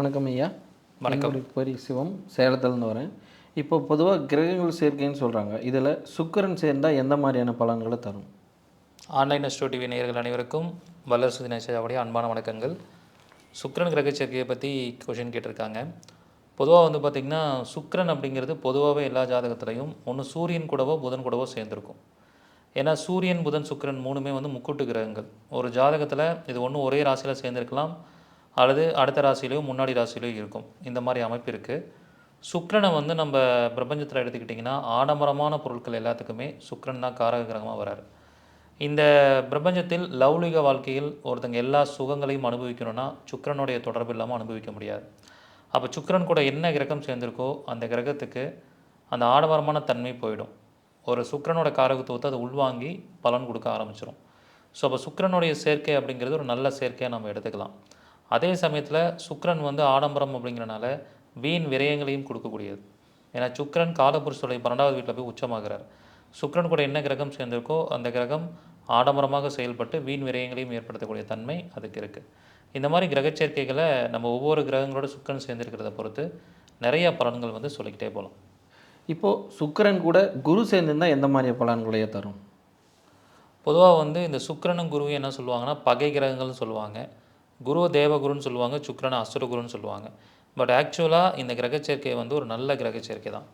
வணக்கம் ஐயா. வணக்கம். பேர் சிவம் சேலத்துலேருந்து வரேன். இப்போ பொதுவாக கிரகங்கள் சேர்க்கைன்னு சொல்கிறாங்க இதில் சுக்கிரன் சேர்ந்தால் எந்த மாதிரியான பலன்களை தரும்? ஆன்லைன் அஸ்ட்ரோ டிவி நேயர்கள் அனைவருக்கும் வல்லரசு தினேஷாவுடைய அன்பான வணக்கங்கள். சுக்கிரன் கிரக சேர்க்கையை பற்றி கொஷின் கேட்டிருக்காங்க. பொதுவாக வந்து பார்த்திங்கன்னா சுக்கிரன் அப்படிங்கிறது பொதுவாகவே எல்லா ஜாதகத்துலையும் ஒன்று சூரியன் கூடவோ புதன் கூடவோ சேர்ந்துருக்கும். ஏன்னா சூரியன் புதன் சுக்கிரன் மூணுமே வந்து முக்கூட்டு கிரகங்கள். ஒரு ஜாதகத்தில் இது ஒன்று ஒரே ராசியில் சேர்ந்துருக்கலாம். அல்லது அடுத்த ராசியிலையோ முன்னாடி ராசியிலையோ இருக்கும். இந்த மாதிரி அமைப்பு இருக்குது சுக்கிரனை வந்து நம்ம பிரபஞ்சத்தில் எடுத்துக்கிட்டிங்கன்னா ஆடம்பரமான பொருட்கள் எல்லாத்துக்குமே சுக்ரன் தான் காரக கிரகமாக வராரு. இந்த பிரபஞ்சத்தில் லௌலிக வாழ்க்கையில் ஒருத்தங்க எல்லா சுகங்களையும் அனுபவிக்கணும்னா சுக்கரனுடைய தொடர்பு இல்லாமல் அனுபவிக்க முடியாது. அப்போ சுக்கிரன் கூட என்ன கிரகம் சேர்ந்திருக்கோ அந்த கிரகத்துக்கு அந்த ஆடம்பரமான தன்மை போயிடும். ஒரு சுக்கரனோட காரகத்துவத்தை அதை உள்வாங்கி பலன் கொடுக்க ஆரம்பிச்சிடும் ஸோ அப்போ சுக்கிரனுடைய சேர்க்கை அப்படிங்கிறது ஒரு நல்ல சேர்க்கையாக நம்ம எடுத்துக்கலாம். அதே சமயத்தில் சுக்கிரன் வந்து ஆடம்பரம் அப்படிங்கிறனால வீண் விரயங்களையும் கொடுக்கக்கூடியது. ஏன்னா சுக்கிரன் காலபுருஷனுடைய பன்னெண்டாவது வீட்டில் போய் உச்சமாகிறார். சுக்கிரன் கூட என்ன கிரகம் சேர்ந்திருக்கோ அந்த கிரகம் ஆடம்பரமாக செயல்பட்டு வீண் விரயங்களையும் ஏற்படுத்தக்கூடிய தன்மை அதுக்கு இருக்குது இந்த மாதிரி கிரக சேர்க்கைகளை நம்ம ஒவ்வொரு கிரகங்களோட சுக்கிரன் சேர்ந்திருக்கிறத பொறுத்து நிறைய பலன்கள் வந்து சொல்லிக்கிட்டே போகலாம் இப்போது சுக்கிரன் கூட குரு சேர்ந்திருந்தால் எந்த மாதிரி பலன்களையே தரும்? பொதுவாக வந்து இந்த சுக்கிரனும் குருவும் என்ன சொல்லுவாங்கன்னா பகை கிரகங்கள்னு சொல்லுவாங்க. குரு தேவகுருன்னு சொல்லுவாங்க சுக்கரனை அசுரகுருன்னு சொல்லுவாங்க. பட் ஆக்சுவலாக இந்த கிரகச்சேர்க்கை வந்து ஒரு நல்ல கிரகச்சேர்க்கை தான்.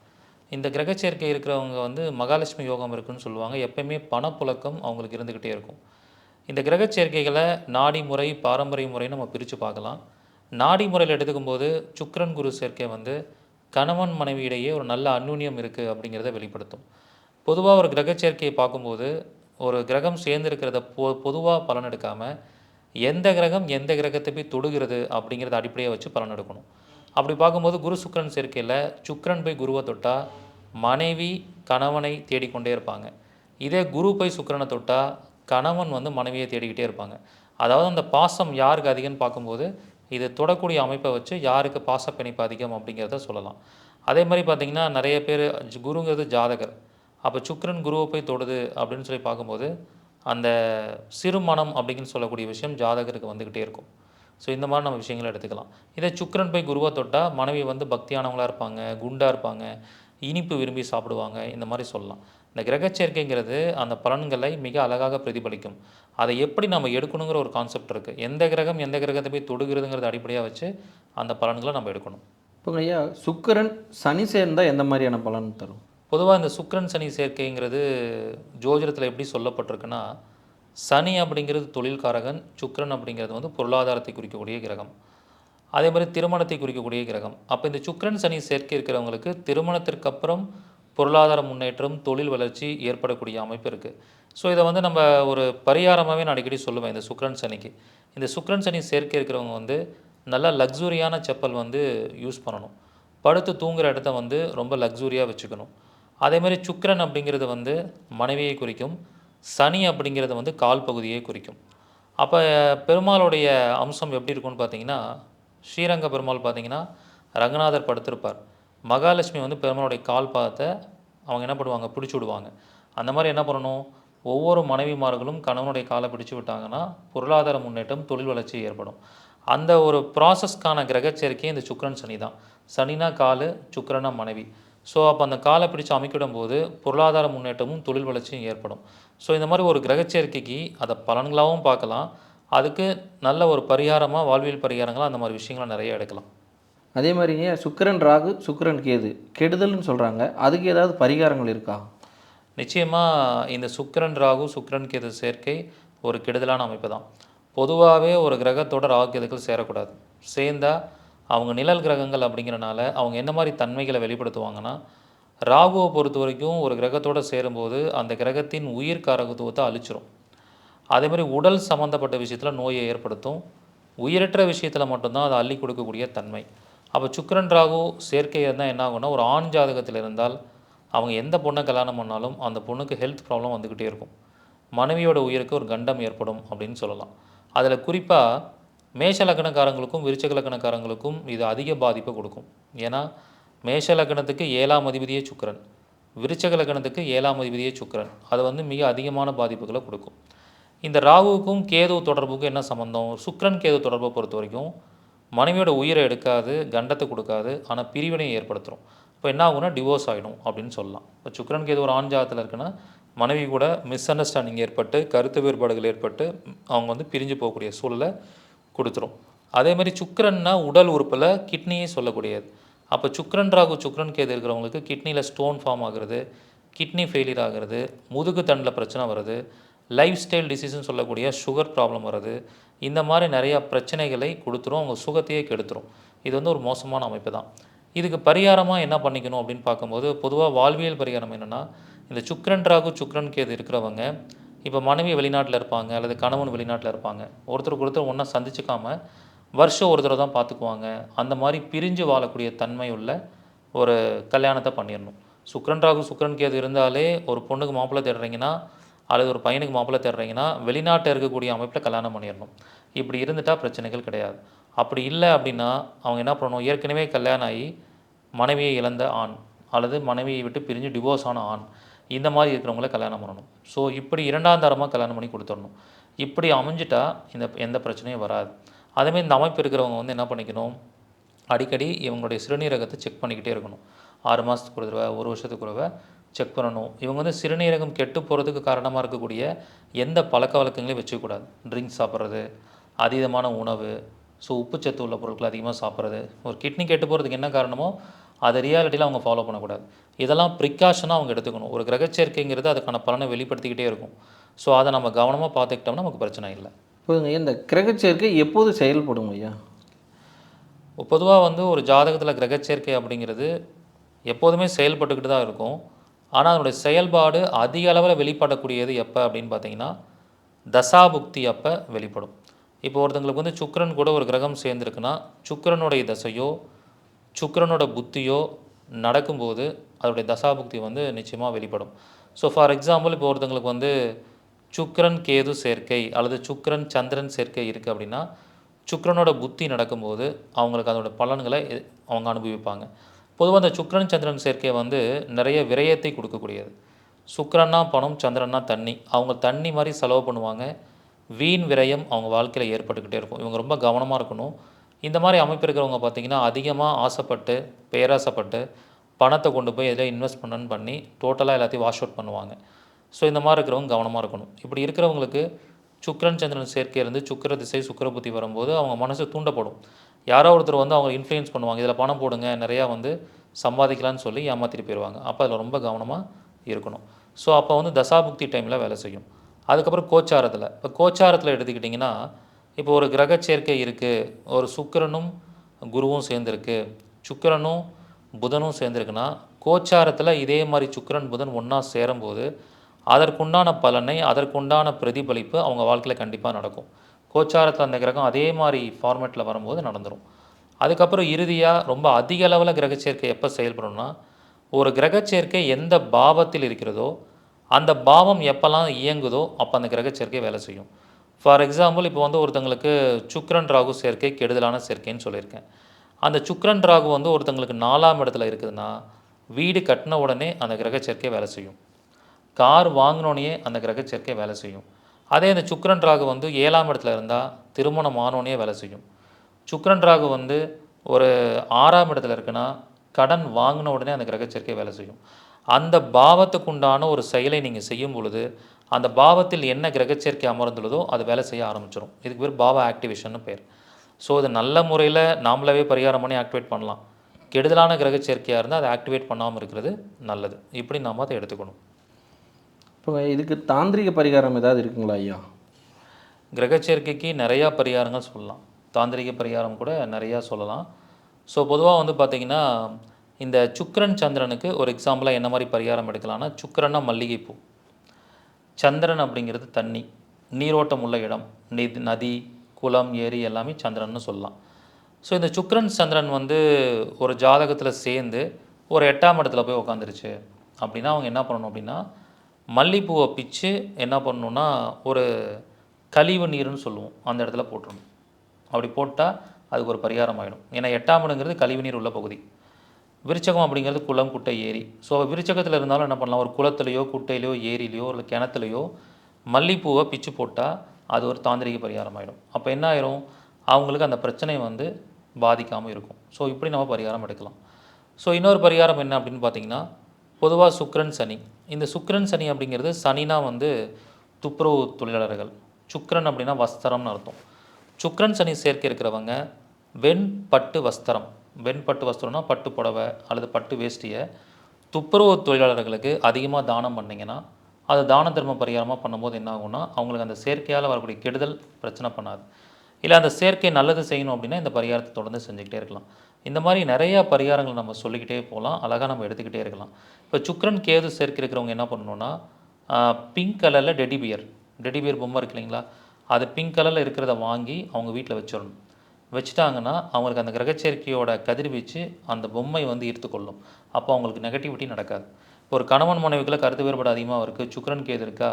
இந்த கிரகச்சேர்க்கை இருக்கிறவங்க வந்து மகாலட்சுமி யோகம் இருக்குன்னு சொல்லுவாங்க. எப்பயுமே பணப்புழக்கம் அவங்களுக்கு இருந்துக்கிட்டே இருக்கும். இந்த கிரகச்சேர்க்கைகளை நாடி முறை பாரம்பரிய முறை நம்ம பிரித்து பார்க்கலாம். நாடி முறையில் எடுத்துக்கும்போது சுக்கரன் குரு சேர்க்கை வந்து கணவன் மனைவியிடையே ஒரு நல்ல அந்யூன்யம் இருக்குது அப்படிங்கிறத வெளிப்படுத்தும். பொதுவாக ஒரு கிரகச்சேர்க்கையை பார்க்கும்போது ஒரு கிரகம் சேர்ந்துருக்கிறத பொ பொதுவாக பலன் எடுக்காமல் எந்த கிரகம் எந்த கிரகத்தை போய் தொடுகிறது அப்படிங்கிறத அடிப்படையாக வச்சு பலன் எடுக்கணும். அப்படி பார்க்கும்போது குரு சுக்கிரன் சேர்க்கையில் சுக்கிரன் போய் குருவை தொட்டால் மனைவி கணவனை தேடிக்கொண்டே இருப்பாங்க. இதே குரு போய் சுக்கிரனை தொட்டால் கணவன் வந்து மனைவியை தேடிக்கிட்டே இருப்பாங்க. அதாவது அந்த பாசம் யாருக்கு அதிகம்னு பார்க்கும்போது இது தொடக்கூடிய அமைப்பை வச்சு யாருக்கு பாச பிணைப்பு அதிகம் அப்படிங்கிறத சொல்லலாம். அதே மாதிரி பார்த்திங்கன்னா நிறைய பேர் குருங்கிறது ஜாதகர். அப்போ சுக்கிரன் குருவை போய் தொடுது அப்படின்னு சொல்லி பார்க்கும்போது அந்த சிறுமணம் அப்படின்னு சொல்லக்கூடிய விஷயம் ஜாதகருக்கு வந்துக்கிட்டே இருக்கும். ஸோ இந்த மாதிரி நம்ம விஷயங்களை எடுத்துக்கலாம். இதே சுக்கிரன் போய் குருவை தொட்டால் மனைவி வந்து பக்தியானவங்களாக இருப்பாங்க குண்டாக இருப்பாங்க இனிப்பு விரும்பி சாப்பிடுவாங்க இந்த மாதிரி சொல்லலாம். இந்த கிரகச்சேர்க்கைங்கிறது அந்த பலன்களை மிக அழகாக பிரதிபலிக்கும். அதை எப்படி நம்ம எடுக்கணுங்கிற ஒரு கான்செப்ட் இருக்குது எந்த கிரகம் எந்த கிரகத்தை போய் தொடுகிறதுங்கிறத அடிப்படையாக வச்சு அந்த பலன்களை நம்ம எடுக்கணும். இப்போ ஐயா சுக்கிரன் சனி சேர்ந்தால் எந்த மாதிரியான பலன் தரும்? பொதுவாக இந்த சுக்கரன் சனி சேர்க்கைங்கிறது ஜோதிடத்தில் எப்படி சொல்லப்பட்டிருக்குன்னா சனி அப்படிங்கிறது தொழில்காரகன் சுக்கரன் அப்படிங்கிறது வந்து பொருளாதாரத்தை குறிக்கக்கூடிய கிரகம். அதே மாதிரி திருமணத்தை குறிக்கக்கூடிய கிரகம். அப்போ இந்த சுக்கரன் சனி சேர்க்கை இருக்கிறவங்களுக்கு திருமணத்திற்கு அப்புறம் பொருளாதார முன்னேற்றம் தொழில் வளர்ச்சி ஏற்படக்கூடிய அமைப்பு இருக்குது ஸோ இதை வந்து நம்ம ஒரு பரிகாரமாகவே நான் அடிக்கடி சொல்லுவேன் இந்த சுக்கிரன் சனிக்கு. இந்த சுக்கரன் சனி சேர்க்கை இருக்கிறவங்க வந்து நல்லா லக்ஸூரியான செப்பல் வந்து யூஸ் பண்ணணும். படுத்து தூங்குகிற இடத்த வந்து ரொம்ப லக்ஸூரியாக வச்சுக்கணும். அதேமாதிரி சுக்கரன் அப்படிங்கிறது வந்து மனைவியை குறிக்கும். சனி அப்படிங்கிறது வந்து கால் பகுதியை குறிக்கும். அப்போ பெருமாளுடைய அம்சம் எப்படி இருக்கும்னு பார்த்தீங்கன்னா ஸ்ரீரங்க பெருமாள் பார்த்தீங்கன்னா ரங்கநாதர் படுத்திருப்பார். மகாலட்சுமி வந்து பெருமாளுடைய கால் பாதத்தை அவங்க என்ன பண்ணுவாங்க? பிடிச்சி விடுவாங்க. அந்த மாதிரி என்ன பண்ணணும்? ஒவ்வொரு மனைவிமார்களும் கணவனுடைய காலை பிடிச்சு விட்டாங்கன்னா பொருளாதார முன்னேற்றம் தொழில் வளர்ச்சி ஏற்படும். அந்த ஒரு ப்ராசஸ்க்கான கிரகச்சேர்க்கையே இந்த சுக்கரன் சனி தான். சனினா காலு சுக்கரனா மனைவி. ஸோ அப்போ அந்த காலை பிடிச்சு அமைக்கிடும் போது பொருளாதார முன்னேற்றமும் தொழில் வளர்ச்சியும் ஏற்படும். ஸோ இந்த மாதிரி ஒரு கிரகச் சேர்க்கைக்கு அதை பலன்களாகவும் பார்க்கலாம். அதுக்கு நல்ல ஒரு பரிகாரமாக வாழ்வியல் பரிகாரங்களாக அந்த மாதிரி விஷயங்களை நிறைய எடுக்கலாம். அதே மாதிரிங்க சுக்கிரன் ராகு சுக்கிரன் கேது கெடுதல்னு சொல்கிறாங்க அதுக்கு ஏதாவது பரிகாரங்கள் இருக்கா? நிச்சயமாக இந்த சுக்கிரன் ராகு சுக்கிரன் கேது சேர்க்கை ஒரு கெடுதலான அமைப்பு தான். பொதுவாகவே ஒரு கிரகத்தோட ராகு கேதுக்கள் சேரக்கூடாது. சேர்ந்தா அவங்க நிழல் கிரகங்கள் அப்படிங்கிறனால அவங்க என்ன மாதிரி தன்மைகளை வெளிப்படுத்துவாங்கன்னா ராகுவை பொறுத்த வரைக்கும் ஒரு கிரகத்தோடு சேரும்போது அந்த கிரகத்தின் உயிர் காரகத்துவத்தை அழிச்சிரும். அதேமாதிரி உடல் சம்மந்தப்பட்ட விஷயத்தில் நோயை ஏற்படுத்தும். உயிரற்ற விஷயத்தில் மட்டும்தான் அதை அள்ளி கொடுக்கக்கூடிய தன்மை. அப்போ சுக்கரன் ராகு சேர்க்கை இருந்தால் என்ன ஆகும்னா ஒரு ஆண் ஜாதகத்தில் இருந்தால் அவங்க எந்த பொண்ணை கல்யாணம் பண்ணாலும் அந்த பொண்ணுக்கு ஹெல்த் ப்ராப்ளம் வந்துக்கிட்டே இருக்கும். மனைவியோட உயிருக்கு ஒரு கண்டம் ஏற்படும் அப்படின்னு சொல்லலாம். அதில் குறிப்பாக மேஷ லக்னக்காரங்களுக்கும் விருச்சக லக்னக்காரங்களுக்கும் இது அதிக பாதிப்பை கொடுக்கும். ஏன்னா மேஷ லக்னத்துக்கு ஏழாம் அதிபதியே சுக்கரன். விருச்சக லக்னத்துக்கு ஏழாம் அதிபதியே சுக்கரன். அது வந்து மிக அதிகமான பாதிப்புகளை கொடுக்கும். இந்த ராகுவுக்கும் கேது தொடர்புக்கும் என்ன சம்மந்தம் சுக்கரன் கேது தொடர்பை பொறுத்த வரைக்கும் மனைவியோட உயிரை எடுக்காது கண்டத்தை கொடுக்காது ஆனால் பிரிவினையை ஏற்படுத்துகிறோம் இப்போ என்ன ஆகும்னா டிவோர்ஸ் ஆகிடும் அப்படின்னு சொல்லலாம். இப்போ சுக்கரன் கேது ஒரு ஆண் ஜாதத்தில் இருக்குன்னா மனைவி கூட மிஸ் அண்டர்ஸ்டாண்டிங் ஏற்பட்டு கருத்து வேறுபாடுகள் ஏற்பட்டு அவங்க வந்து பிரிஞ்சு போகக்கூடிய சூழலை கொடுத்துரும். அதே மாதிரி சுக்கரன்னா உடல் உறுப்பில் கிட்னியே சொல்லக்கூடியது. அப்போ சுக்கரன் ராகு சுக்கரன் கேது இருக்கிறவங்களுக்கு கிட்னியில் ஸ்டோன் ஃபார்ம் ஆகுறது கிட்னி ஃபெயிலியர் ஆகிறது முதுகு தண்டில் பிரச்சனை வருது லைஃப் ஸ்டைல் டிசீஸ்னு சொல்லக்கூடிய சுகர் ப்ராப்ளம் வருது. இந்த மாதிரி நிறையா பிரச்சனைகளை கொடுத்துரும் அவங்க சுகத்தையே கெடுத்துரும். இது வந்து ஒரு மோசமான அமைப்பு தான். இதுக்கு பரிகாரமாக என்ன பண்ணிக்கணும் அப்படின்னு பார்க்கும்போது பொதுவாக வாழ்வியல் பரிகாரம் என்னென்னா இந்த சுக்கரன் ராகு சுக்கரன் கேது இருக்கிறவங்க இப்போ மனைவி வெளிநாட்டில் இருப்பாங்க அல்லது கணவன் வெளிநாட்டில் இருப்பாங்க. ஒருத்தருக்கு ஒருத்தர் ஒன்றா சந்திச்சுக்காம வருஷம் ஒரு தடவை தான் பார்த்துக்குவாங்க அந்த மாதிரி பிரிஞ்சு வாழக்கூடிய தன்மை உள்ள ஒரு கல்யாணத்தை பண்ணிடணும். சுக்கரன் ராகு சுக்கரன் கேது இருந்தாலே ஒரு பொண்ணுக்கு மாப்பிள்ளை தேடுறீங்கன்னா அல்லது ஒரு பையனுக்கு மாப்பிள்ளை தேடுறீங்கன்னா வெளிநாட்டில் இருக்கக்கூடிய அமைப்பில் கல்யாணம் பண்ணிடணும். இப்படி இருந்துட்டால் பிரச்சனைகள் கிடையாது. அப்படி இல்லை அப்படின்னா அவங்க என்ன பண்ணணும்? ஏற்கனவே கல்யாணம் ஆகி மனைவியை இழந்த ஆண் அல்லது மனைவியை விட்டு பிரிஞ்சு டிவோர்ஸ் ஆன ஆண் இந்த மாதிரி இருக்கிறவங்கள கல்யாணம் பண்ணணும். ஸோ இப்படி இரண்டாம் தரமாக கல்யாணம் பண்ணி கொடுத்துடணும். இப்படி அமைஞ்சிட்டா இந்த எந்த பிரச்சனையும் வராது. அதேமாரி இந்த அமைப்பு இருக்கிறவங்க வந்து என்ன பண்ணிக்கணும்? அடிக்கடி இவங்களுடைய சிறுநீரகத்தை செக் பண்ணிக்கிட்டே இருக்கணும். ஆறு மாதத்துக்கு ஒரு தடவை ஒரு வருஷத்துக்கு ஒரு தடவை செக் பண்ணணும். இவங்க வந்து சிறுநீரகம் கெட்டு போகிறதுக்கு காரணமாக இருக்கக்கூடிய எந்த பழக்க வழக்கங்களையும் வச்சுக்கூடாது ட்ரிங்க்ஸ் சாப்பிட்றது அதீதமான உணவு ஸோ உப்புச்சத்து உள்ள பொருட்கள் அதிகமாக சாப்பிட்றது. ஒரு கிட்னி கெட்டு போகிறதுக்கு என்ன காரணமோ அதை ரியாலிட்டியில் அவங்க ஃபாலோ பண்ணக்கூடாது. இதெல்லாம் ப்ரிகாஷனாக அவங்க எடுத்துக்கணும். ஒரு கிரகச்சேர்க்கைங்கிறது அதுக்கான பலனை வெளிப்படுத்திக்கிட்டே இருக்கும். ஸோ அதை நம்ம கவனமாக பார்த்துக்கிட்டோம்னா நமக்கு பிரச்சனை இல்லை. இப்போங்க இந்த கிரகச்சேர்க்கை எப்போது செயல்படும் ஐயா? பொதுவாக வந்து ஒரு ஜாதகத்தில் கிரகச்சேர்க்கை அப்படிங்கிறது எப்போதுமே செயல்பட்டுக்கிட்டு தான் இருக்கும். ஆனால் அதனுடைய செயல்பாடு அதிக அளவில் வெளிப்படக்கூடியது எப்போ அப்படின்னு பார்த்தீங்கன்னா தசாபுக்தி அப்போ வெளிப்படும். இப்போ ஒருத்தங்களுக்கு வந்து சுக்கிரன் கூட ஒரு கிரகம் சேர்ந்துருக்குன்னா சுக்கிரனுடைய தசையோ சுக்கரனோட புத்தியோ நடக்கும்போது அதோடைய தசாபுக்தி வந்து நிச்சயமாக வெளிப்படும். ஸோ ஃபார் எக்ஸாம்பிள் இப்போ ஒருத்தங்களுக்கு வந்து சுக்கரன் கேது சேர்க்கை அல்லது சுக்கரன் சந்திரன் சேர்க்கை இருக்குது அப்படின்னா சுக்கரனோட புத்தி நடக்கும்போது அவங்களுக்கு அதோட பலன்களை அவங்க அனுபவிப்பாங்க. பொதுவாக அந்த சுக்கரன் சந்திரன் சேர்க்கை வந்து நிறைய விரயத்தை கொடுக்கக்கூடியது. சுக்கரன்னா பணம் சந்திரன்னா தண்ணி. அவங்க தண்ணி மாதிரி செலவு பண்ணுவாங்க. வீண் விரயம் அவங்க வாழ்க்கையில் ஏற்பட்டுக்கிட்டே இருக்கும். இவங்க ரொம்ப கவனமாக இருக்கணும். இந்த மாதிரி அமைப்பு இருக்கிறவங்க பார்த்தீங்கன்னா அதிகமாக ஆசைப்பட்டு பேராசைப்பட்டு பணத்தை கொண்டு போய் எதில் இன்வெஸ்ட் பண்ணணும்னு பண்ணி டோட்டலாக எல்லாத்தையும் வாஷ் அவுட் பண்ணுவாங்க. ஸோ இந்த மாதிரி இருக்கிறவங்க கவனமாக இருக்கணும். இப்படி இருக்கிறவங்களுக்கு சுக்கரன் சந்திரன் சேர்க்கை இருந்து சுக்கிர திசை சுக்கர புத்தி வரும்போது அவங்க மனசு தூண்டப்படும். யாரோ ஒருத்தர் வந்து அவங்க இன்ஃப்ளூயன்ஸ் பண்ணுவாங்க. இதில் பணம் போடுங்க நிறையா வந்து சம்பாதிக்கலாம்னு சொல்லி ஏமாற்றிட்டு போயிடுவாங்க அப்போ அதில் ரொம்ப கவனமாக இருக்கணும். ஸோ அப்போ வந்து தசாபுக்தி டைமில் வேலை செய்யும். அதுக்கப்புறம் கோச்சாரத்தில். இப்போ கோச்சாரத்தில் எடுத்துக்கிட்டிங்கன்னா இப்போ ஒரு கிரக சேர்க்கை இருக்குது ஒரு சுக்கிரனும் குருவும் சேர்ந்துருக்கு. சுக்கிரனும் புதனும் சேர்ந்துருக்குன்னா கோச்சாரத்தில் இதே மாதிரி சுக்கரன் புதன் ஒன்றா சேரும்போது அதற்குண்டான பலனை அதற்குண்டான பிரதிபலிப்பு அவங்க வாழ்க்கையில் கண்டிப்பாக நடக்கும். கோச்சாரத்தில் அந்த கிரகம் அதே மாதிரி ஃபார்மேட்டில் வரும்போது நடந்துடும் அதுக்கப்புறம் இறுதியாக ரொம்ப அதிக அளவில் கிரகச்சேர்க்கை எப்போ செயல்படும்னா ஒரு கிரகச்சேர்க்கை எந்த பாவத்தில் இருக்கிறதோ அந்த பாவம் எப்போல்லாம் இயங்குதோ அப்போ அந்த கிரக சேர்க்கை வேலை செய்யும். ஃபார் எக்ஸாம்பிள் இப்போ வந்து ஒருத்தங்களுக்கு சுக்ரன் ராகு சேர்க்கை கெடுதலான சேர்க்கைன்னு சொல்லியிருக்கேன். அந்த சுக்ரன் ராகு வந்து ஒருத்தங்களுக்கு நாலாம் இடத்துல இருக்குதுன்னா வீடு கட்டின உடனே அந்த கிரக சேர்க்கை வேலை செய்யும். கார் வாங்கினோடனே அந்த கிரக சேர்க்கை வேலை செய்யும். அதே அந்த சுக்ரன் ராகு வந்து ஏழாம் இடத்துல இருந்தால் திருமணம் ஆனோடனே வேலை செய்யும். சுக்ரன் ராகு வந்து ஒரு ஆறாம் இடத்துல இருக்குன்னா கடன் வாங்கின உடனே அந்த கிரக சேர்க்கை வேலை செய்யும். அந்த பாவத்துக்கு உண்டான ஒரு செயலை நீங்கள் செய்யும் பொழுது அந்த பாவத்தில் என்ன கிரக சேர்க்கை அமர்ந்துள்ளதோ அது வேலை செய்ய ஆரம்பிச்சிடும் இதுக்கு பேர் பாவ ஆக்டிவேஷன் பேர். ஸோ இது நல்ல முறையில் நாமளாவே பரிகாரம் பண்ணி ஆக்டிவேட் பண்ணலாம். கெடுதலான கிரக சேர்க்கையாக இருந்தால் அதை ஆக்டிவேட் பண்ணாமல் இருக்கிறது நல்லது. இப்படி நாம் அதை எடுத்துக்கணும். இப்போ இதுக்கு தாந்திரிக பரிகாரம் ஏதாவது இருக்குங்களா ஐயா? கிரகச்சேர்க்கைக்கு நிறையா பரிகாரங்கள் சொல்லலாம். தாந்திரிக பரிகாரம் கூட நிறையா சொல்லலாம். ஸோ பொதுவாக வந்து பார்த்திங்கன்னா இந்த சுக்கிரன் சந்திரனுக்கு ஒரு எக்ஸாம்பிளாக என்ன மாதிரி பரிகாரம் எடுக்கலாம்னா சுக்கிரன்னா மல்லிகைப்பூ. சந்திரன் அப்படிங்கிறது தண்ணி. நீரோட்டம் உள்ள இடம். நிதி நதி குளம் ஏரி எல்லாமே சந்திரன்னு சொல்லலாம். ஸோ இந்த சுக்ரன் சந்திரன் வந்து ஒரு ஜாதகத்தில் சேர்ந்து ஒரு எட்டாம் இடத்துல போய் உக்காந்துருச்சு. அப்படின்னா அவங்க என்ன பண்ணணும் அப்படின்னா மல்லிப்பூவை பிச்சு என்ன பண்ணணும்னா ஒரு கழிவு நீர்னு சொல்லுவோம். அந்த இடத்துல போட்டுருணும் அப்படி போட்டால் அதுக்கு ஒரு பரிகாரம் ஆகிடும் ஏன்னா எட்டாம் இடங்கிறது கழிவு நீர் உள்ள பகுதி. விருச்சகம் அப்படிங்கிறது குளம் குட்டை ஏரி. ஸோ விருச்சகத்தில் இருந்தாலும் என்ன பண்ணலாம்? ஒரு குளத்துலையோ குட்டையிலையோ ஏரியிலையோ இல்லை கிணத்துலையோ மல்லிப்பூவை பிச்சு போட்டால் அது ஒரு தாந்திரிக பரிகாரம் ஆகிடும் அப்போ என்ன ஆயிரும்? அவங்களுக்கு அந்த பிரச்சனை வந்து பாதிக்காமல் இருக்கும். ஸோ இப்படி நம்ம பரிகாரம் எடுக்கலாம். ஸோ இன்னொரு பரிகாரம் என்ன அப்படின்னு பார்த்தீங்கன்னா பொதுவாக சுக்ரன் சனி. இந்த சுக்ரன் சனி அப்படிங்கிறது சனினா வந்து துப்புரவு தொழிலாளர்கள். சுக்ரன் அப்படின்னா வஸ்திரம்னு அர்த்தம். சுக்ரன் சனி சேர்க்கை இருக்கிறவங்க வெண் பட்டு வஸ்திரம். வெண்பட்டு வஸ்திரம்னா பட்டு புடவை அல்லது பட்டு வேஷ்டியை துப்புரவு தொழிலாளர்களுக்கு அதிகமாக தானம் பண்ணிங்கன்னா அது தான தர்ம பரிகாரமாக பண்ணும்போது என்ன ஆகும்னா அவங்களுக்கு அந்த செயற்கையால் வரக்கூடிய கெடுதல் பிரச்சனை பண்ணாது. இல்லை அந்த செயற்கை நல்லது செய்யணும் அப்படின்னா இந்த பரிகாரத்தை தொடர்ந்து செஞ்சுக்கிட்டே இருக்கலாம். இந்த மாதிரி நிறையா பரிகாரங்கள் நம்ம சொல்லிக்கிட்டே போகலாம் அழகாக நம்ம எடுத்துக்கிட்டே இருக்கலாம். இப்போ சுக்ரன் கேது சேர்க்கை இருக்கிறவங்க என்ன பண்ணணுன்னா பிங்க் கலரில் டெடிபியர் டெடிபியர் பொம்மை இருக்கு இல்லைங்களா? அது பிங்க் கலரில் இருக்கிறத வாங்கி அவங்க வீட்டில் வச்சிடணும். வச்சுட்டாங்கன்னா அவங்களுக்கு அந்த கிரகச்சேர்க்கையோட கதிர்வீச்சு அந்த பொம்மை வந்து ஈர்த்துக்கொள்ளும் அப்போ அவங்களுக்கு நெகட்டிவிட்டி நடக்காது. இப்போ ஒரு கணவன் மனைவிக்குள்ள கருத்து வேறுபாடு அதிகமாக இருக்குது சுக்கரன் கேது இருக்கா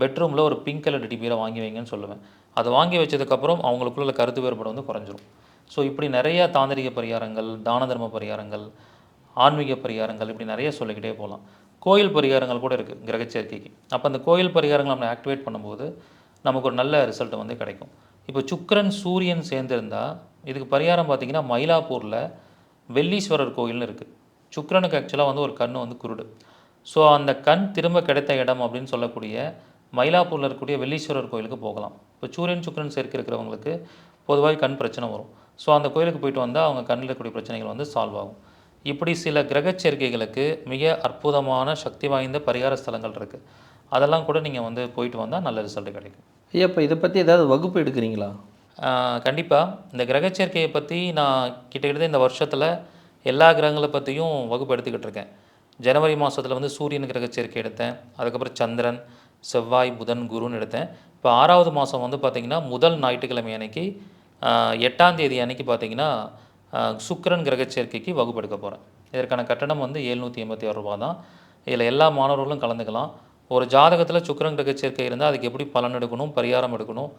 பெட்ரூமில் ஒரு பிங்க் கலர் டெடிபியரை வாங்கி வைங்கன்னு சொல்லுவேன். அதை வாங்கி வச்சதுக்கப்புறம் அவங்களுக்குள்ள கருத்து வேறுபாடு வந்து குறைஞ்சிரும். ஸோ இப்படி நிறையா தாந்திரிக பரிகாரங்கள் தான தர்ம பரிகாரங்கள் ஆன்மீக பரிகாரங்கள் இப்படி நிறைய சொல்லிக்கிட்டே போகலாம். கோயில் பரிகாரங்கள் கூட இருக்குது கிரகச்சேர்க்கைக்கு. அப்போ அந்த கோயில் பரிகாரங்கள் நம்ம ஆக்டிவேட் பண்ணும்போது நமக்கு ஒரு நல்ல ரிசல்ட் வந்து கிடைக்கும். இப்போ சுக்கரன் சூரியன் சேர்ந்திருந்தா இதுக்கு பரிகாரம் பார்த்தீங்கன்னா மயிலாப்பூரில் வெள்ளீஸ்வரர் கோயில்னு இருக்குது சுக்கரனுக்கு ஆக்சுவலாக வந்து ஒரு கண் வந்து குருடு. ஸோ அந்த கண் திரும்ப கிடைத்த இடம் அப்படின்னு சொல்லக்கூடிய மயிலாப்பூரில் இருக்கக்கூடிய வெள்ளீஸ்வரர் கோயிலுக்கு போகலாம். இப்போ சூரியன் சுக்கரன் சேர்க்கை இருக்கிறவங்களுக்கு பொதுவாக கண் பிரச்சனை வரும். ஸோ அந்த கோயிலுக்கு போயிட்டு வந்தால் அவங்க கண்ணில் இருக்கக்கூடிய பிரச்சனைகள் வந்து சால்வ் ஆகும். இப்படி சில கிரகச் சேர்க்கைகளுக்கு மிக அற்புதமான சக்தி வாய்ந்த பரிகார ஸ்தலங்கள் இருக்குது அதெல்லாம் கூட நீங்கள் வந்து போயிட்டு வந்தால் நல்ல ரிசல்ட் கிடைக்கும். ஐயா இப்போ இதை பற்றி ஏதாவது வகுப்பு எடுக்கிறீங்களா? கண்டிப்பாக இந்த கிரகச்சேர்க்கையை பற்றி நான் கிட்டத்தட்ட இந்த வருஷத்தில் எல்லா கிரகங்களை பற்றியும் வகுப்பு எடுத்துக்கிட்டு இருக்கேன். ஜனவரி மாதத்தில் வந்து சூரியன் கிரகச்சேர்க்கை எடுத்தேன். அதுக்கப்புறம் சந்திரன் செவ்வாய் புதன் குருன்னு எடுத்தேன். இப்போ ஆறாவது மாதம் வந்து பார்த்திங்கன்னா முதல் ஞாயிற்றுக்கிழமை அன்னைக்கு எட்டாம் தேதி அன்னைக்கு பார்த்தீங்கன்னா சுக்கரன் சுக்கிரன் வகுப்பு எடுக்க போகிறேன் இதற்கான கட்டணம் வந்து எழுநூற்றி எண்பத்தி ஆறு ரூபா தான். இதில் எல்லா மாணவர்களும் கலந்துக்கலாம். ஒரு ஜாதகத்தில் சுக்கிரன் கிரகச் சேர்க்கை இருந்தால் அதுக்கு எப்படி பலன் எடுக்கணும் பரிகாரம் எடுக்கணும்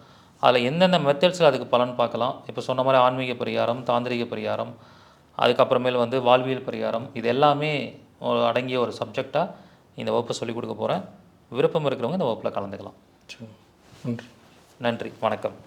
அதில் எந்தெந்த மெத்தட்ஸில் அதுக்கு பலன் பார்க்கலாம். இப்போ சொன்ன மாதிரி ஆன்மீக பரிகாரம் தாந்திரிக பரிகாரம் அதுக்கப்புறமேல் வந்து வாழ்வியல் பரிகாரம் இது எல்லாமே ஒரு அடங்கிய ஒரு சப்ஜெக்டாக இந்த வகுப்பை சொல்லிக் கொடுக்க போகிறேன் விருப்பம் இருக்கிறவங்க இந்த வகுப்பில் கலந்துக்கலாம். நன்றி. நன்றி வணக்கம்.